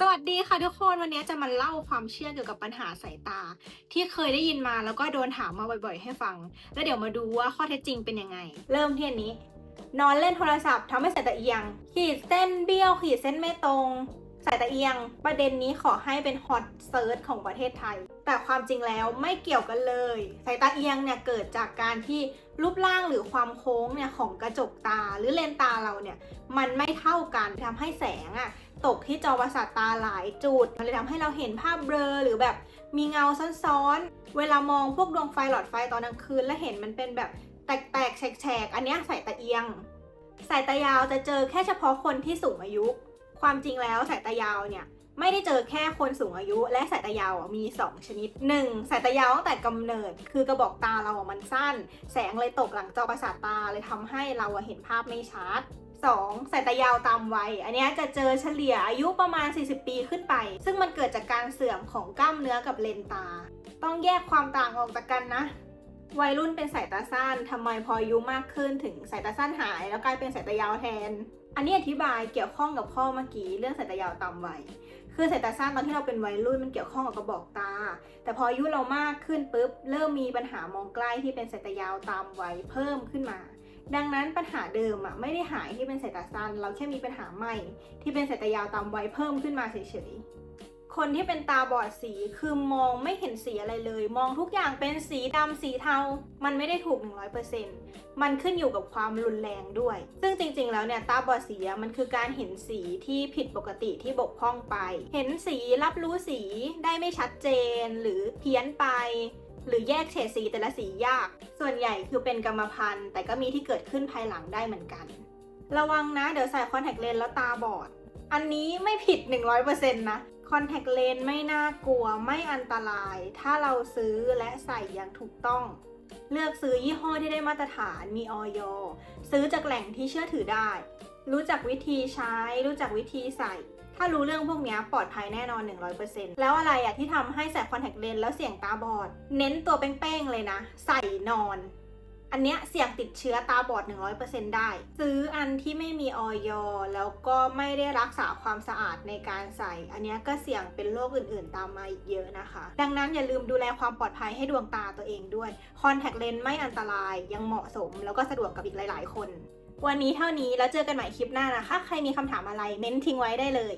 สวัสดีค่ะทุกคนวันนี้จะมาเล่าความเชื่อเกี่ยวกับปัญหาสายตา ที่เคยได้ยินมาแล้วก็โดนถามมาบ่อยๆ ให้ฟัง แล้วเดี๋ยวมาดูว่าข้อเท็จจริงเป็นยังไง เริ่มที่อันนี้ นอนเล่นโทรศัพท์ทำให้สายตาเอียง ขีดเส้นเบี้ยว ขีดเส้นไม่ตรง สายตาเอียง ประเด็นนี้ขอให้เป็นฮอตเซิร์ชของประเทศไทย แต่ความจริงแล้วไม่เกี่ยวกันเลย สายตาเอียงเนี่ยเกิดจากการที่รูปร่างหรือความโค้งเนี่ยของกระจกตาหรือเลนตาเราเนี่ยมันไม่เท่ากันทำให้แสงอะ ตกที่จอประสาทตาหลายจุด มันเลยทำให้เราเห็นภาพเบลอหรือแบบมีเงาซ้อนๆ เวลามองพวกดวงไฟหลอดไฟตอนกลางคืน แล้วเห็นมันเป็นแบบแตกๆ แฉกๆ อันนี้สายตาเอียง สายตายาวจะเจอแค่เฉพาะคนที่สูงอายุ ความจริงแล้วสายตายาวเนี่ยไม่ได้เจอแค่คนสูงอายุ และสายตายาวมี 2 ชนิด 1. สายตายาวตั้งแต่กำเนิด คือกระบอกตาเราอะมันสั้น แสงเลยตกหลังจอประสาทตาเลยทำให้เราเห็นภาพไม่ชัด 2. สายตายาวตามวัย อันนี้จะเจอเฉลี่ยอายุประมาณ 40 ปีขึ้นไป ซึ่งมันเกิดจากการเสื่อมของกล้ามเนื้อกับเลนตา ต้องแยกความต่างออกจากกันนะ วัยรุ่นเป็นสายตาสั้นทำไมพออายุมากขึ้นถึงสายตาสั้นหาย แล้วกลายเป็นสายตายาวแทน อันนี้อธิบายเกี่ยวข้องกับข้อเมื่อกี้เรื่องสายตายาวตามวัยคือสายตาสั้นตอนที่เราเป็นวัยรุ่นมันเกี่ยวข้องกับกระบอกตา แต่พออายุเรามากขึ้นปุ๊บเริ่มมีปัญหามองใกล้ที่เป็นสายตายาวตามวัยเพิ่มขึ้นมา ดังนั้นปัญหาเดิมอะไม่ได้หายที่เป็นสายตาสั้น เราแค่มีปัญหาใหม่ ที่เป็นสายตายาวตามวัยเพิ่มขึ้นมาเฉยๆ คนที่เป็นตาบอดสีคือมองไม่เห็นสีอะไรเลย มองทุกอย่างเป็นสีดำสีเทา มันไม่ได้ถูก 100%มันขึ้นอยู่กับความรุนแรงด้วย ซึ่งจริงๆ แล้วเนี่ยตาบอดสีมันคือการเห็นสีที่ผิดปกติที่บกพร่องไป เห็นสีรับรู้สีได้ไม่ชัดเจนหรือเพี้ยนไป หรือแยกเฉดสีแต่ละสียาก ส่วนใหญ่คือเป็นกรรมพันธุ์ แต่ก็มีที่เกิดขึ้นภายหลังได้เหมือนกัน ระวังนะ เดี๋ยวใส่คอนแทคเลนส์แล้วตาบอด อันนี้ไม่ผิด 100%นะคอนแทคเลนส์ไม่น่ากลัวไม่อันตราย ถ้าเราซื้อและใส่อย่างถูกต้อง เลือกซื้อยี่ห้อที่ได้มาตรฐานมีออยซื้อจากแหล่งที่เชื่อถือได้ รู้จักวิธีใช้ รู้จักวิธีใส่ ถ้ารู้เรื่องพวกนี้ปลอดภัยแน่นอน 100%แล้วอะไรอะที่ทำให้ใส่คอนแทคเลนส์แล้วเสี่ยงตาบอด เน้นตัวเป้งๆเลยนะ ใส่นอน อันเนี้ยเสี่ยงติดเชื้อตาบอด 100%ได้ ซื้ออันที่ไม่มีออยแล้วก็ไม่ได้รักษาความสะอาดในการใส่ อันเนี้ยก็เสี่ยงเป็นโรคอื่นๆ ตามมาอีกเยอะนะคะ ดังนั้นอย่าลืมดูแลความปลอดภัยให้ดวงตาตัวเองด้วยคอนแทคเลนส์ไม่อันตรายยังเหมาะสม แล้วก็สะดวกกับอีกหลาย ๆ คน วันนี้เท่านี้แล้วเจอกันใหม่คลิปหน้านะคะ ใครมีคำถามอะไรเม้นทิ้งไว้ได้เลย